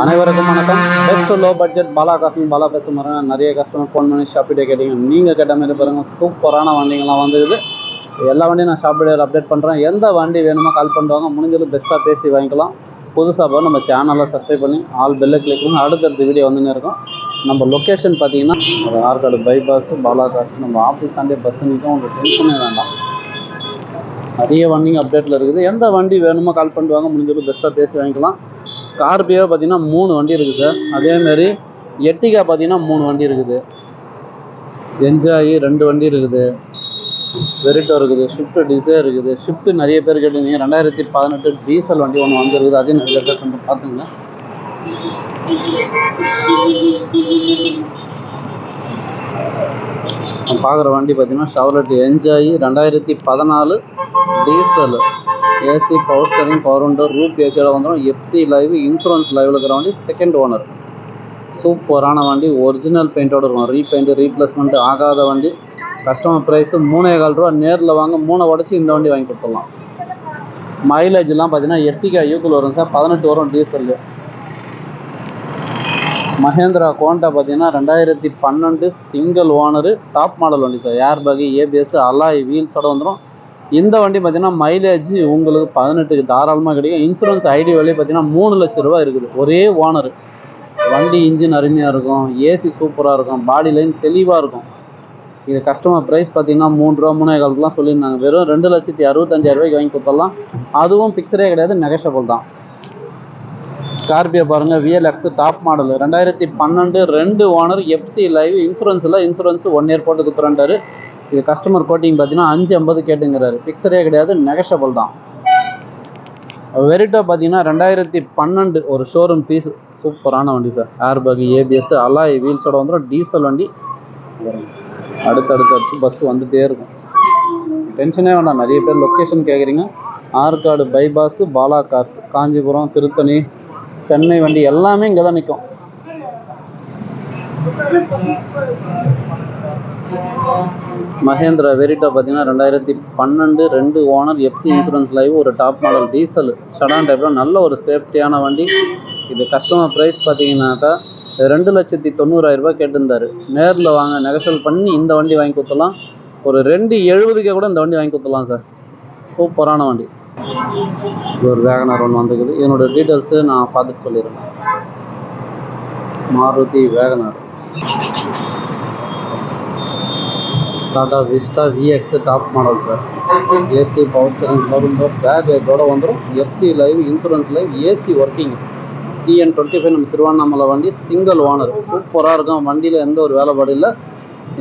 அனைவருக்கும் வணக்கம். Best low budget Bala காசும் பாலா பேச மாதிரி நிறைய கஸ்டமர் ஃபோன் பண்ணி ஷாப்பிட்டே கேட்டீங்க. நீங்கள் கேட்ட மாதிரி பாருங்கள் சூப்பரான வண்டிங்கெல்லாம் வந்துருது எல்லா வண்டியும் நான் ஷாப்பிடேயில் அப்டேட் பண்ணுறேன் எந்த வண்டி வேணுமோ கால் பண்ணுவாங்க முடிஞ்சது பெஸ்ட்டாக பேசி வாங்கிக்கலாம். புதுசாக போய் நம்ம சேனலில் சப்ஸ்கிரைப் பண்ணி ஆல் பெல்லை கிளிக் பண்ணி அடுத்தடுத்த வீடியோ வந்துன்னு இருக்கும். நம்ம லொக்கேஷன் பார்த்தீங்கன்னா ஒரு ஆற்காடு பைபாஸ் பாலா காசு நம்ம ஆஃபீஸ் ஆண்டே பஸ் நிற்கும். உங்களுக்கு டென்ஷனே வேண்டாம். நிறைய வண்டிங்க அப்டேட்டில் இருக்குது. எந்த வண்டி வேணுமோ கால் பண்ணுவாங்க முடிஞ்சது பெஸ்ட்டாக பேசி வாங்கிக்கலாம். ஸ்கார்பியோ பார்த்தீங்கன்னா மூணு வண்டி இருக்குது சார் அதேமாரி எட்டிகா பார்த்தீங்கன்னா மூணு வண்டி இருக்குது. என்ஜாயி ரெண்டு வண்டி இருக்குது. வெரிட்டோ இருக்குது ஷிஃப்ட் டிசைர் இருக்குது. ஷிஃப்ட் நிறைய பேர் கேட்டீங்க ரெண்டாயிரத்தி பதினெட்டு டீசல் வண்டி ஒன்று வந்துருக்குது. அதையும் நிறைய பேர் கொஞ்சம் பார்த்துங்க பார்க்குற வண்டி பார்த்தீங்கன்னா ஷவர்லெட் என்ஜாய் ரெண்டாயிரத்தி பதினாலு diesel AC power steering power window roof ஏசியோட வந்துடும் எஃப்சி லைவ் இன்சூரன்ஸ் லைவில் இருக்கிற வண்டி செகண்ட் ஓனர் சூப்பரான வண்டி ஒரிஜினல் பெயிண்டோட இருக்கும். ரீபெயிண்ட்டு ரீப்ளேஸ்மெண்ட்டு ஆகாத வண்டி. கஸ்டமர் ப்ரைஸு மூணே கால் ரூபா. நேரில் வாங்க மூணை உடச்சி இந்த வண்டி வாங்கி கொடுத்துடலாம். மைலேஜ்லாம் பார்த்தீங்கன்னா எட்டிகா யூக்கில் வரும் சார். பதினெட்டு வரும் டீசல் மஹேந்திரா கோண்டா பார்த்தீங்கன்னா ரெண்டாயிரத்தி பன்னெண்டு சிங்கிள் ஓனரு டாப் மாடல் வண்டி sir air bag ABS alloy வீல்ஸோட வந்துடும் இந்த வண்டி பார்த்தீங்கன்னா மைலேஜ் உங்களுக்கு பதினெட்டுக்கு தாராளமாக கிடைக்கும். இன்சூரன்ஸ் ஐடி வழி பார்த்தீங்கன்னா மூணு லட்ச ரூபா இருக்குது. ஒரே ஓனர் வண்டி இன்ஜின் அருமையாக இருக்கும். ஏசி சூப்பராக இருக்கும். பாடி லைன் தெளிவாக இருக்கும். இது கஸ்டமர் ப்ரைஸ் பார்த்தீங்கன்னா மூணு ரூபா மூணே காலத்துலாம் சொல்லியிருந்தாங்க. வெறும் ரெண்டு லட்சத்தி அறுபத்தஞ்சாயிரம் ரூபாய்க்கு வாங்கி கொடுத்துடலாம். அதுவும் பிக்சரே கிடையாது நெகஷபிள் தான். ஸ்கார்பியோ பாருங்கள் விஎல்எக்ஸ் டாப் மாடல் ரெண்டாயிரத்தி பன்னெண்டு ரெண்டு ஓனர் எஃப்சி லைவ் இன்சூரன்ஸில் இன்சூரன்ஸ் ஒன் இயர் போட்டு கொடுத்துறாரு இது கஸ்டமர் கோட்டிங் பார்த்தீங்கன்னா அஞ்சு ஐம்பது கேட்டுங்கிறாரு. பிக்சரே கிடையாது நெகஷபிள் தான். வெரிட்டோ பார்த்தீங்கன்னா ரெண்டாயிரத்தி பன்னெண்டு ஒரு ஷோரூம் பீஸ் சூப்பரான வண்டி sir air bag ABS alloy வீல்ஸோட வந்துடும் டீசல் வண்டி. அடுத்தடுத்து அடுத்து பஸ் வந்துகிட்டே இருக்கும். டென்ஷனே வேண்டாம். நிறைய பேர் லொக்கேஷன் கேட்குறீங்க ஆற்காடு பைபாஸு பாலா கார்ஸ் காஞ்சிபுரம் திருத்தணி சென்னை வண்டி எல்லாமே இங்கே தான் நிற்கும் மகேந்திரா வெரிட்டோ பார்த்தீங்கன்னா ரெண்டாயிரத்தி பன்னெண்டு ரெண்டு ஓனர் எஃப்சி இன்சூரன்ஸ் லைவ் ஒரு டாப் மாடல் டீசல் ஷடான் டைப்பில் நல்ல ஒரு சேஃப்டியான வண்டி. இது கஸ்டமர் ப்ரைஸ் பார்த்தீங்கன்னாக்கா ரெண்டு லட்சத்தி தொண்ணூறாயிரரூபா கேட்டிருந்தார் கேட்டிருந்தாரு. நேரில் வாங்க நெகசல் பண்ணி இந்த வண்டி வாங்கி கொடுத்தலாம் ஒரு ரெண்டு எழுபதுக்கே கூட இந்த வண்டி வாங்கி கொடுத்தலாம் சார் சூப்பரான வண்டி. இது ஒரு வேகனர் ஒன்று வந்துக்குது இதனோட டீட்டெயில்ஸு நான் பார்த்துட்டு சொல்லிடுறேன். Maruti WagonR Tata Vista VX top model sir AC power steering bag இதோட வந்துடும் FC live insurance live AC working TN twenty five நம்ம திருவண்ணாமலை வண்டி சிங்கிள் ஓனர் சூப்பராக இருக்கும். வண்டியில் எந்த ஒரு வேலைப்பாடு இல்லை.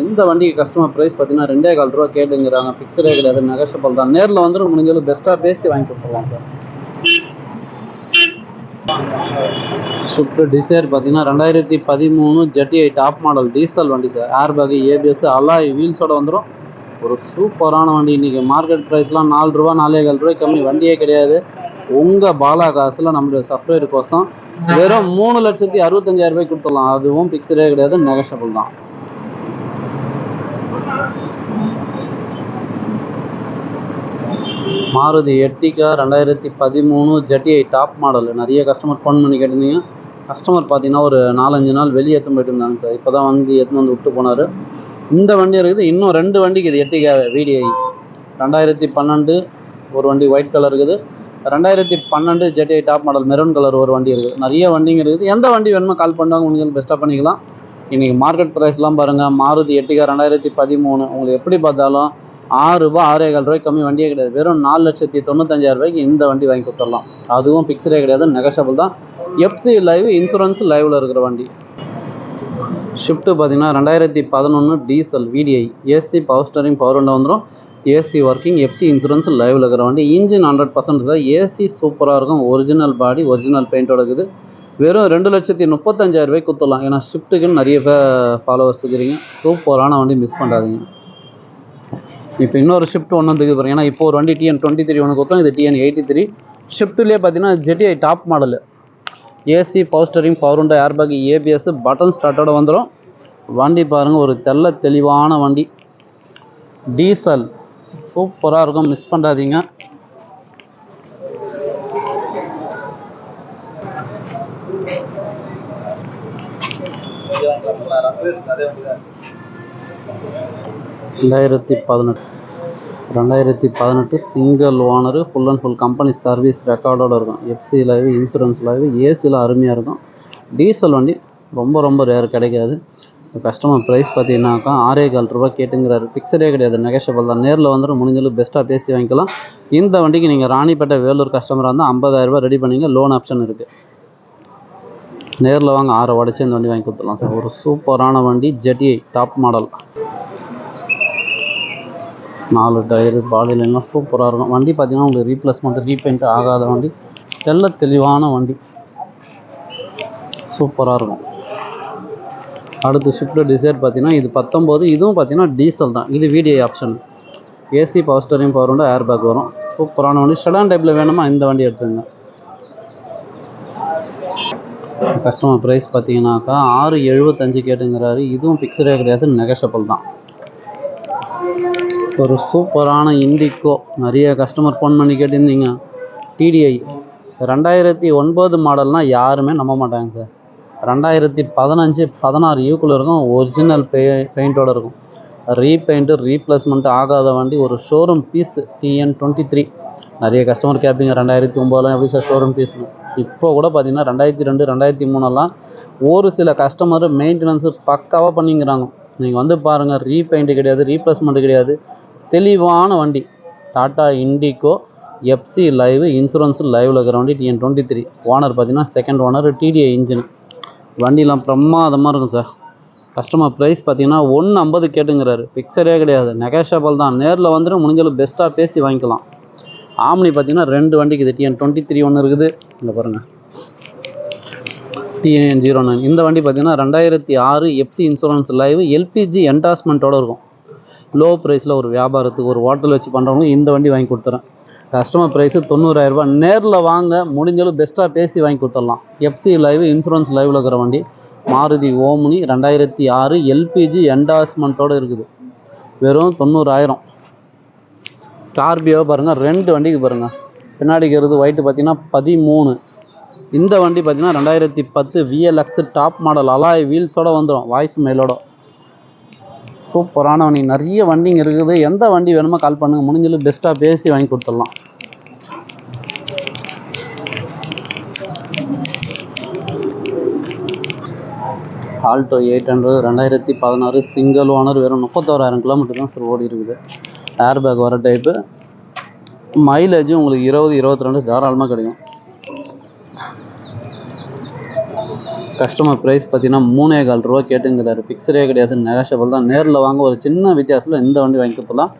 இந்த வண்டிக்கு கஸ்டமர் ப்ரைஸ் பார்த்தீங்கன்னா ரெண்டே கால் ரூபா கேட்டுங்கிறாங்க. பிக்சரே கிடையாது நெகஷபிள் தான். நேரில் வந்துடும் முடிஞ்சாலும் பெஸ்ட்டாக பேசி வாங்கி கொடுத்துடலாம் சார். ஸ்விஃப்ட் டிசைர் பார்த்தீங்கன்னா ரெண்டாயிரத்தி பதிமூணு ஜெட்டிஐ டாப் மாடல் டீசல் வண்டி sir. Air bag ABS alloy வீல்ஸோட வந்துடும் ஒரு சூப்பரான வண்டி. இன்றைக்கி மார்க்கெட் ப்ரைஸ்லாம் நாலு ரூபா நாலே கால் ரூபாய் கம்மி வண்டியே கிடையாது. உங்கள் பாலா காசில் நம்மளுடைய சப்ளையர் கோசம் வெறும் மூணு லட்சத்தி அறுபத்தஞ்சாயிரம் ரூபாய் கொடுத்துடலாம். அதுவும் பிக்சரே கிடையாது நெகஷபிள் தான். மாருதி எர்டிகா ரெண்டாயிரத்தி பதிமூணு ஜட்டிஐ டாப் மாடல் நிறைய கஸ்டமர் ஃபோன் பண்ணி கேட்டிருந்தீங்க. கஸ்டமர் பார்த்தீங்கன்னா ஒரு நாலஞ்சு நாள் வெளியே எடுத்துன்னு போயிட்டு இருந்தாங்க சார். இப்போ தான் வந்து எடுத்துன்னு வந்து விட்டு போனார். இந்த வண்டி இருக்குது. இன்னும் ரெண்டு வண்டிக்கு இது எர்டிகா விடிஐ ரெண்டாயிரத்தி பன்னெண்டு ஒரு வண்டி ஒயிட் கலர் இருக்குது. ரெண்டாயிரத்தி பன்னெண்டு ZDI top model maroon colour ஒரு வண்டி இருக்குது. நிறைய வண்டிங்க இருக்குது. எந்த வண்டி வேணுமோ கால் பண்ணுவாங்க. உங்களுக்கு பெஸ்ட்டாக பண்ணிக்கலாம். இன்றைக்கி மார்க்கெட் ப்ரைஸ்லாம் பாருங்கள் மாருதி எட்டிகா ரெண்டாயிரத்தி பதிமூணு. உங்களுக்கு எப்படி பார்த்தாலும் ஆறு ரூபாய் ஆறே கால் ரூபாய் கம்மி வண்டியே கிடையாது. வெறும் நாலு லட்சத்தி தொண்ணூத்தஞ்சாயிரம் ரூபாய்க்கு இந்த வண்டி வாங்கி கொடுத்துடலாம். அதுவும் பிக்சரே கிடையாது நெகஷபிள் தான். எஃப்சி லைவ் இன்சூரன்ஸ் லைவில் இருக்கிற வண்டி. ஷிஃப்ட்டு பார்த்தீங்கன்னா ரெண்டாயிரத்தி பதினொன்று diesel VDI AC power steering power ஒன்று வந்துடும் ஏசி ஒர்க்கிங் எஃப்சி இன்சூரன்ஸ் லைவில் இருக்கிற வண்டி. Engine hundred percent sir AC சூப்பராக இருக்கும். ஒரிஜினல் பாடி ஒரிஜினல் பெயிண்டோட இருக்குது. வெறும் ரெண்டு லட்சத்தி முப்பத்தஞ்சாயிரம் ரூபாய்க்கு குத்தலாம் ஏன்னா ஷிஃப்ட்டுக்குன்னு நிறைய பேர் ஃபாலோவர்ஸ் இருக்கிறீங்க சூப்பரான வண்டி மிஸ் பண்ணாதீங்க. இப்போ இன்னொரு ஷிஃப்ட் ஒன்று வந்துக்கு பாருங்க. ஏன்னா இப்போ ஒரு வண்டி டிஎன் டுவெண்ட்டி த்ரீ ஒன்று கொடுத்தோம். இது டிஎன் எயிட்டி த்ரீ ஷிஃப்ட்லேயே பார்த்தீங்கன்னா ZDI top model AC power steering power உண்டா ஏர்பேக் ஏபிஎஸ் பட்டன் ஸ்டார்ட்டோட வந்துடும் வண்டி பாருங்கள் ஒரு தெள்ள தெளிவான வண்டி. டீசல் சூப்பராக இருக்கும். மிஸ் பண்ணாதீங்க. ரெண்டாயிரத்தி பதினெட்டு. ரெண்டாயிரத்தி பதினெட்டு single owner full and full company service ரெக்கார்டோட இருக்கும். எஃப்சி லைவ் இன்சூரன்ஸ் லைவ் ஏசியில் அருமையாக இருக்கும். டீசல் வண்டி ரொம்ப ரொம்ப ரேர் கிடைக்காது. கஸ்டமர் ப்ரைஸ் பார்த்தீங்கன்னாக்கா ஆறே கால் ரூபா கேட்டுங்கிறாரு. ஃபிக்ஸடே கிடையாது நெகஷபிள் தான். நேரில் வந்துட்டு முடிஞ்சளவு பெஸ்ட்டாக பேசி வாங்கிக்கலாம். இந்த வண்டிக்கு நீங்கள் ராணிப்பேட்டை வேலூர் கஸ்டமராக இருந்தால் ஐம்பதாயிரரூபா ரெடி பண்ணிங்க லோன் ஆப்ஷன் இருக்குது நேரில் வாங்க ஆறை உடச்சி இந்த வண்டி வாங்கி கொடுத்துடலாம் சார். ஒரு சூப்பரான வண்டி ஜெட்டிஐ டாப் மாடல் நாலு டயரு பாடியில் சூப்பராக இருக்கும். வண்டி பார்த்தீங்கன்னா உங்களுக்கு ரீப்ளேஸ்மெண்ட் ரீபெயிண்ட் ஆகாத வண்டி. தெல்ல தெளிவான வண்டி. சூப்பராக இருக்கும். அடுத்து ஷிஃப்ட் டிசைர் பார்த்தீங்கன்னா இது பத்தொம்போது இதுவும் பார்த்தீங்கன்னா டீசல் தான். இது VDI option AC power steering power உண்டு ஏர் பேக் வரும். சூப்பரான வண்டி. ஷெடான் டைப்பில் வேணுமா? இந்த வண்டி எடுத்துங்க கஸ்டமர் ப்ரைஸ் பார்த்தீங்கன்னாக்கா ஆறு எழுபத்தஞ்சு கேட்டுங்கிறாரு. இதுவும் பிக்சரே கிடையாது. நெகஷபிள் தான். ஒரு சூப்பரான இண்டிகோ. நிறைய கஸ்டமர் ஃபோன் பண்ணி கேட்டிருந்தீங்க. டிடிஐ ரெண்டாயிரத்தி ஒன்பது மாடல்னால் யாருமே நம்ப மாட்டாங்க சார். ரெண்டாயிரத்தி பதினஞ்சு பதினாறு யூக்குள்ள இருக்கும். ஒரிஜினல் பெ பெயிண்டோட இருக்கும். ரீபெயிண்ட்டு ரீப்ளேஸ்மெண்ட் ஆகாத வண்டி. ஒரு showroom piece TN twenty three நிறைய கஸ்டமர் கேட்பீங்க ரெண்டாயிரத்தி ஒம்போதுலாம் எப்படி சார் ஷோரூம் பீஸ்னு இப்போ கூட பார்த்தீங்கன்னா ரெண்டாயிரத்தி ரெண்டு ரெண்டாயிரத்தி மூணெல்லாம் ஒரு சில கஸ்டமர் மெயின்டெனன்ஸு பக்காவாக பண்ணிங்கிறாங்க. நீங்கள் வந்து பாருங்கள் ரீபெயிண்ட்டு கிடையாது ரீப்ளேஸ்மெண்ட்டு கிடையாது. தெளிவான வண்டி. Tata Indigo FC live insurance லைவில் இருக்கிற வண்டி டிஎன் டுவெண்ட்டி த்ரீ ஓனர் பார்த்தீங்கன்னா செகண்ட் ஓனர் டிடிஐ இன்ஜின் வண்டிலாம் பிரமாதமாக இருக்கும் சார் கஸ்டமர் ப்ரைஸ் பார்த்தீங்கன்னா ஒன்று ஐம்பது கேட்டுங்கிறாரு. பிக்சரே கிடையாது. நெகஷபிள் தான். நேரில் வந்துட்டு முடிஞ்சளவு பெஸ்ட்டாக பேசி வாங்கிக்கலாம். ஆம்னி பார்த்தீங்கன்னா ரெண்டு வண்டிக்கு இது டிஎன் டுவெண்ட்டி த்ரீ ஒன்று இருக்குது. இந்த பாருங்கள் டிஎன் ஜீரோ நைன் இந்த வண்டி பார்த்தீங்கன்னா ரெண்டாயிரத்தி ஆறு எஃப்சி இன்சூரன்ஸ் லைவ் எல்பிஜி என்டாஸ்மெண்ட்டோடு இருக்கும். லோ ப்ரைஸில் ஒரு வியாபாரத்துக்கு ஒரு ஹோட்டல் வச்சு பண்ணுறவங்க இந்த வண்டி வாங்கி கொடுத்துறேன். கஸ்டமர் ப்ரைஸு தொண்ணூறாயிரரூபா நேரில் வாங்க முடிஞ்சளவு பெஸ்ட்டாக பேசி வாங்கி கொடுத்துடலாம். எஃப்சி லைவ் இன்சூரன்ஸ் லைவில் இருக்கிற வண்டி. மாருதி ஓம்னி ரெண்டாயிரத்தி ஆறு எல்பிஜி என்டாஸ்மெண்ட்டோடு இருக்குது. வெறும் தொண்ணூறாயிரம். ஸ்கார்பியோ பாருங்கள் ரெண்டு வண்டிக்கு பாருங்கள் பின்னாடி இருக்கிறது ஒயிட்டு பார்த்தீங்கன்னா பதிமூணு. இந்த வண்டி பார்த்தீங்கன்னா ரெண்டாயிரத்தி பத்து விஎல்எக்ஸ் டாப் மாடல் அலாய் வீல்ஸோட வந்துடும் வாய்ஸ் மெயிலோட சூப்பரான வண்டி. நிறைய வண்டிங்க இருக்குது. எந்த வண்டி வேணுமோ கால் பண்ணுங்க. முடிஞ்சளவு பெஸ்ட்டாக பேசி வாங்கி கொடுத்துடலாம். ஆல்டோ எயிட் ஹண்ட்ரட் ரெண்டாயிரத்தி பதினாறு சிங்கிள் ஓனர் வெறும் முப்பத்தோராயிரம் கிலோமீட்டர் தான் சார் ஓடி இருக்குது ஏர் பேக் வர டைப்பு மைலேஜும் உங்களுக்கு இருபது இருபத்தி ரெண்டு தாராளமாக கிடைக்கும். கஸ்டமர் ப்ரைஸ் பார்த்தீங்கன்னா மூணே கால் ரூபா கேட்டுங்கிறாரு. ஃபிக்ஸடே கிடையாது நெகஷபிள் தான். நேரில் வாங்க ஒரு சின்ன வித்தியாசத்தில் இந்த வண்டி வாங்கி கொடுத்துலாம்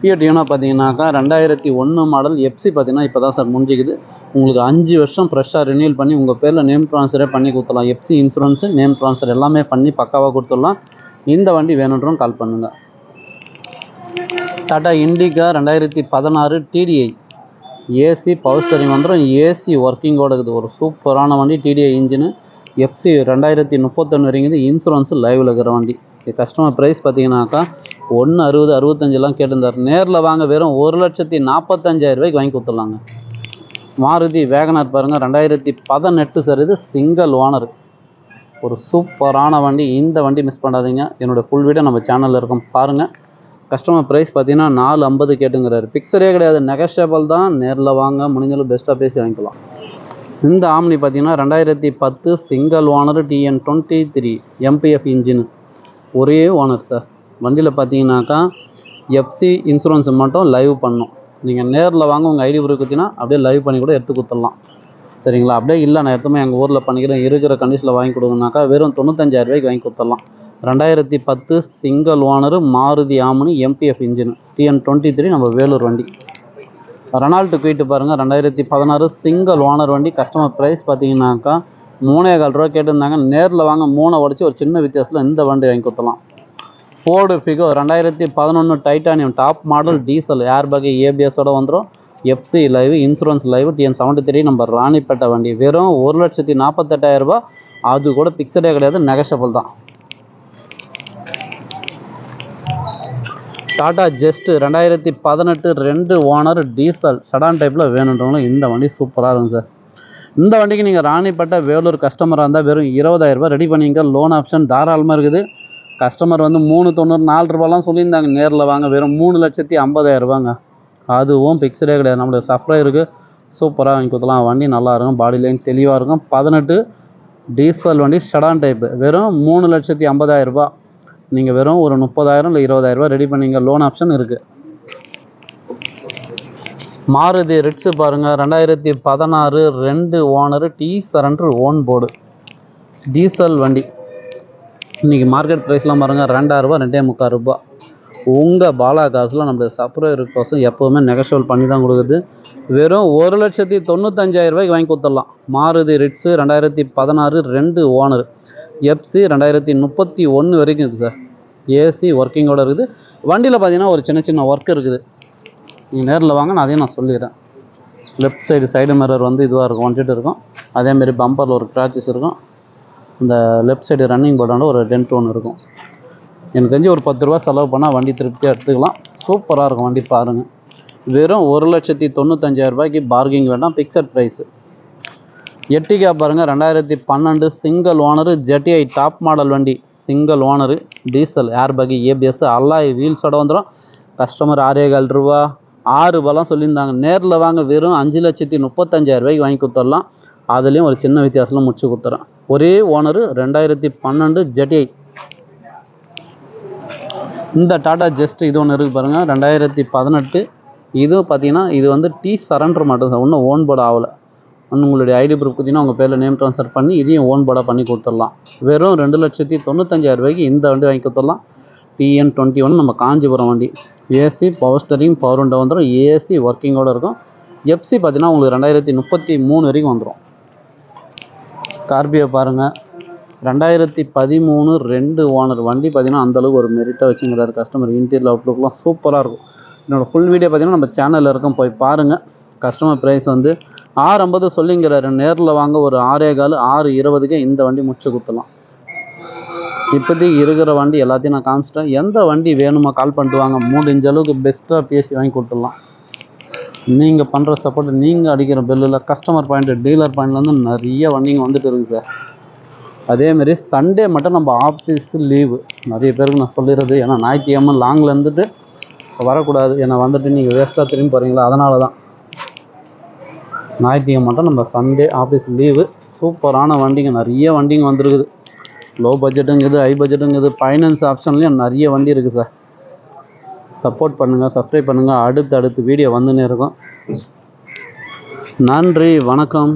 ஃபியட் பார்த்தீங்கன்னாக்கா ரெண்டாயிரத்தி ஒன்று மாடல் எஃப்சி பார்த்தீங்கன்னா இப்போ தான் சார் முடிஞ்சிக்குது. உங்களுக்கு அஞ்சு வருஷம் ஃப்ரெஷ்ஷாக ரினியூல் பண்ணி உங்கள் பேரில் நேம் ட்ரான்ஸ்ஃபரே பண்ணி கொடுத்துடலாம். எஃப்சி இன்சூரன்ஸு நேம் ட்ரான்ஸ்ஃபர் எல்லாமே பண்ணி பக்காவாக கொடுத்துடலாம். இந்த வண்டி வேணுன்றும் கால் பண்ணுங்கள் டாடா இண்டிகா ரெண்டாயிரத்தி பதினாறு டிடிஐ ஏசி பவர் ஸ்டரிங் வந்துடும் ஏசி ஒர்க்கிங்கோட இருக்குது. ஒரு சூப்பரான வண்டி டிடிஐ இன்ஜினு எஃப்சி ரெண்டாயிரத்தி முப்பத்தொன்று வரைக்கும் இன்சூரன்ஸு லைவில் இருக்கிற வண்டி. கஸ்டமர் ப்ரைஸ் பார்த்தீங்கன்னாக்கா ஒன்று அறுபது அறுபத்தஞ்செல்லாம் கேட்டிருந்தார். நேரில் வாங்க வெறும் ஒரு லட்சத்தி நாற்பத்தஞ்சாயிரம் ரூபாய்க்கு வாங்கி கொடுத்துடலாங்க. மாருதி வேகனார் பாருங்கள் ரெண்டாயிரத்தி பதினெட்டு சார் இது சிங்கிள் ஓனர் ஒரு சூப்பரான வண்டி. இந்த வண்டி மிஸ் பண்ணாதீங்க. என்னோடய ஃபுல் வீடியோ நம்ம சேனலில் இருக்கும். பாருங்கள் கஸ்டமர் ப்ரைஸ் பார்த்தீங்கன்னா நாலு ஐம்பது கேட்டுங்கிறாரு. பிக்சரே கிடையாது. நெகஷியபிள் தான். நேரில் வாங்க. முடிஞ்சளவு பெஸ்ட்டாக பேசி வாங்கிக்கலாம். இந்த ஆம்னி பார்த்தீங்கன்னா ரெண்டாயிரத்தி பத்து single owner TN twenty three MPF engine ஒரே ஓனர் சார் வண்டியில் பார்த்தீங்கன்னாக்கா எஃப்சி இன்சூரன்ஸ் மட்டும் லைவ் பண்ணும். நீங்கள் நேரில் வாங்க உங்கள் ஐடி ப்ரூஃப் கொடுத்தீங்கன்னா அப்படியே லைவ் பண்ணி கூட எடுத்து கொடுத்துடலாம். சரிங்களா? அப்படியே இல்லை நான் எடுத்துமே எங்கள் ஊரில் பண்ணிக்கிறேன். இருக்கிற கண்டிஷனில் வாங்கி கொடுங்கனாக்கா வெறும் தொண்ணூத்தஞ்சாயிரம் ரூபாய்க்கு வாங்கி கொடுத்துடலாம். ரெண்டாயிரத்தி பத்து சிங்கிள் ஓனரு மாருதி ஆமனு MPF engine TN twenty three நம்ம வேலூர் வண்டி. ரெனால்ட்டு குயிட்டு பாருங்கள் ரெண்டாயிரத்தி பதினாறு சிங்கிள் ஓனர் வண்டி கஸ்டமர் ப்ரைஸ் பார்த்தீங்கன்னாக்கா மூணே கால் ரூபா கேட்டிருந்தாங்க. நேரில் வாங்க மூணை உடச்சி ஒரு சின்ன வித்தியாசத்தில் இந்த வண்டி வாங்கி கொடுத்தலாம் ஃபோர்டு ஃபிகோ ரெண்டாயிரத்தி பதினொன்று titanium top model diesel air bag ஏபிஎஸோட வந்துடும் FC live insurance live TN seventy three நம்ம ராணிப்பேட்டை வண்டி. வெறும் ஒரு லட்சத்தி நாற்பத்தெட்டாயிரரூபா அது கூட பிக்சடே கிடையாது நெகஷபிள் தான். டாடா ஜெஸ்ட் ரெண்டாயிரத்தி பதினெட்டு ரெண்டு ஓனர் டீசல் சடான் டைப்பில் வேணுன்றவங்களும் இந்த வண்டி சூப்பராக இருக்கும் சார். இந்த வண்டிக்கு நீங்கள் ராணிப்பேட்டை வேலூர் கஸ்டமராக இருந்தால் வெறும் இருபதாயிரரூபா ரெடி பண்ணிங்க லோன் ஆப்ஷன் தாராளமாக இருக்குது. கஸ்டமர் வந்து மூணு தொண்ணூறு நாலு ரூபாலாம் சொல்லியிருந்தாங்க. நேரில் வாங்க வெறும் மூணு லட்சத்தி ஐம்பதாயிரரூபாங்க அதுவும் பிக்சடே கிடையாது. நம்மளுக்கு சப்ளை இருக்குது சூப்பராக வாங்கி கொடுத்தலாம் வண்டி நல்லா இருக்கும். பாடி லைன் தெளிவாக இருக்கும். பதினெட்டு டீசல் வண்டி ஷடான் டைப்பு வெறும் மூணு லட்சத்தி ஐம்பதாயிரரூபா நீங்கள் வெறும் ஒரு முப்பதாயிரம் இல்லை இருபதாயிரம் ரூபாய் ரெடி பண்ணிங்க. லோன் ஆப்ஷன் இருக்குது மாருதி ரிட்ஸு பாருங்கள் ரெண்டாயிரத்தி பதினாறு ரெண்டு ஓனரு டி சரண்டர் ஓன் போர்டு டீசல் வண்டி. இன்றைக்கி மார்க்கெட் ப்ரைஸ்லாம் பாருங்கள் ரெண்டாயிரரூபா ரெண்டே முக்கால் ரூபா உங்கள் பாலா காசில் நம்மளுடைய சப்ரைவர் கோசம் எப்போவுமே நெகஷியல் பண்ணி தான் கொடுக்குது. வெறும் ஒரு லட்சத்தி தொண்ணூத்தஞ்சாயிரம் ரூபாய்க்கு வாங்கி கொடுத்துடலாம். மாருதி ரிட்ஸு ரெண்டாயிரத்தி பதினாறு ரெண்டு ஓனர் எஃப்சி ரெண்டாயிரத்தி முப்பத்தி ஒன்று வரைக்கும் இருக்குது சார். ஏசி ஒர்க்கிங்கோட இருக்குது. வண்டியில் பார்த்தீங்கன்னா ஒரு சின்ன சின்ன ஒர்க் இருக்குது. நீங்கள் நேரில் வாங்க நான் அதையும் நான் சொல்லிடுறேன். லெஃப்ட் சைடு சைடு மிரர் வந்து இதுவாக இருக்கும் வந்துட்டு இருக்கும். அதேமாரி பம்பரில் ஒரு க்ராச்சஸ் இருக்கும். இந்த லெஃப்ட் சைடு ரன்னிங் போர்டான ஒரு டென்ட் ஒன்று இருக்கும். எனக்கு தெரிஞ்சு ஒரு பத்து ரூபா செலவு பண்ணால் வண்டி திருப்தியாக எடுத்துக்கலாம். சூப்பராக இருக்கும் வண்டி பாருங்கள் வெறும் ஒரு லட்சத்தி தொண்ணூத்தஞ்சாயிரம் ரூபாய்க்கு பார்கிங் வேண்டாம் ஃபிக்ஸட் ப்ரைஸு எட்டிகா பாருங்கள் ரெண்டாயிரத்தி பன்னெண்டு single owner ZDI top model வண்டி single owner diesel air bag ABS alloy வீல்ஸோட வந்துடும் கஸ்டமர் ஆறே கால் ரூபா ஆறு பலம் சொல்லியிருந்தாங்க. நேரில் வாங்க வெறும் அஞ்சு லட்சத்தி முப்பத்தஞ்சாயிரம் ரூபாய்க்கு வாங்கி கொடுத்துடலாம். அதுலேயும் ஒரு சின்ன வித்தியாசத்தில் முடிச்சு கொடுத்துறேன். ஒரே ஓனரு ரெண்டாயிரத்தி பன்னெண்டு ஜெட்டிஐ இந்த டாடா ஜஸ்ட் இது ஒன்று இருக்குது பாருங்கள் ரெண்டாயிரத்தி பதினெட்டு. இதுவும் பார்த்தீங்கன்னா இது வந்து டி சரண்டர் மட்டும் தான் இன்னும் ஓன் போர்டு ஆகலை. உங்களுடைய ஐடி ப்ரூஃப் பார்த்தீங்கன்னா உங்கள் பேரில் நேம் ட்ரான்ஸ்ஃபர் பண்ணி இதையும் ஓன் பாடாக பண்ணி கொடுத்துடலாம். வெறும் ரெண்டு லட்சத்தி தொண்ணூத்தஞ்சாயிரம் ரூபாய்க்கு இந்த வண்டி வாங்கி கொடுத்துடலாம். டிஎன் டுவெண்ட்டி ஒன் நம்ம காஞ்சிபுரம் வண்டி. ஏசி பவர் ஸ்டரிங் பவர் உண்டை வந்துடும் ஏசி ஒர்க்கிங்கோடு இருக்கும். எஃப்சி பார்த்தீங்கன்னா உங்களுக்கு ரெண்டாயிரத்தி முப்பத்தி மூணு வரைக்கும் வந்துடும் ஸ்கார்பியோ பாருங்கள் ரெண்டாயிரத்தி பதிமூணு ரெண்டு ஓனர் வண்டி பார்த்தீங்கன்னா அந்தளவுக்கு ஒரு மெரிட்டாக வச்சுங்கிறாரு கஸ்டமர் இன்டீரியர் அவுட்லுக்லாம் சூப்பராக இருக்கும். என்னோடய ஃபுல் வீடியோ பார்த்தீங்கன்னா நம்ம சேனலில் இருக்கும். போய் பாருங்கள் கஸ்டமர் ப்ரைஸ் வந்து ஆறு ஐம்பது சொல்லிங்கிறாரு. நேரில் வாங்க ஒரு ஆறே கால் ஆறு இருபதுக்கே இந்த வண்டி முடிச்சு கொடுத்துலாம் இப்போதைக்கு இருக்கிற வண்டி எல்லாத்தையும் நான் காமிச்சிட்டேன். எந்த வண்டி வேணுமோ கால் பண்ணிட்டு வாங்க. முடிஞ்ச அளவுக்கு பெஸ்ட்டாக பேசி வாங்கி கொடுத்துடலாம். நீங்கள் பண்ணுற சப்போர்ட் நீங்கள் அடிக்கிற பில்லில் கஸ்டமர் பாயிண்ட் டீலர் பாயிண்ட்லேருந்து நிறைய வண்டிங்க வந்துட்டு இருக்குது சார் அதேமாரி சண்டே மட்டும் நம்ம ஆஃபீஸ் லீவு நிறைய பேருக்கு நான் சொல்லிடுறது ஏன்னா ஞாயிற்றுக்கிழமை லாங்கில் இருந்துட்டு வரக்கூடாது. ஏன்னா வந்துட்டு நீங்கள் வேஸ்ட்டாக திரும்பி போகிறீங்களா அதனால தான் ஞாயிற்றுக்கிழமை மட்டும் நம்ம சண்டே ஆஃபீஸ் லீவு சூப்பரான வண்டிங்க. நிறைய வண்டிங்க வந்துருக்குது. லோ பட்ஜெட்டுங்குது ஹை பட்ஜெட்டுங்குது ஃபைனான்ஸ் ஆப்ஷன்லேயும் நிறைய வண்டி இருக்குது சார் சப்போர்ட் பண்ணுங்கள் சப்ஸ்கிரைப் பண்ணுங்கள் அடுத்து அடுத்து வீடியோ வந்துன்னே இருக்கும். நன்றி வணக்கம்.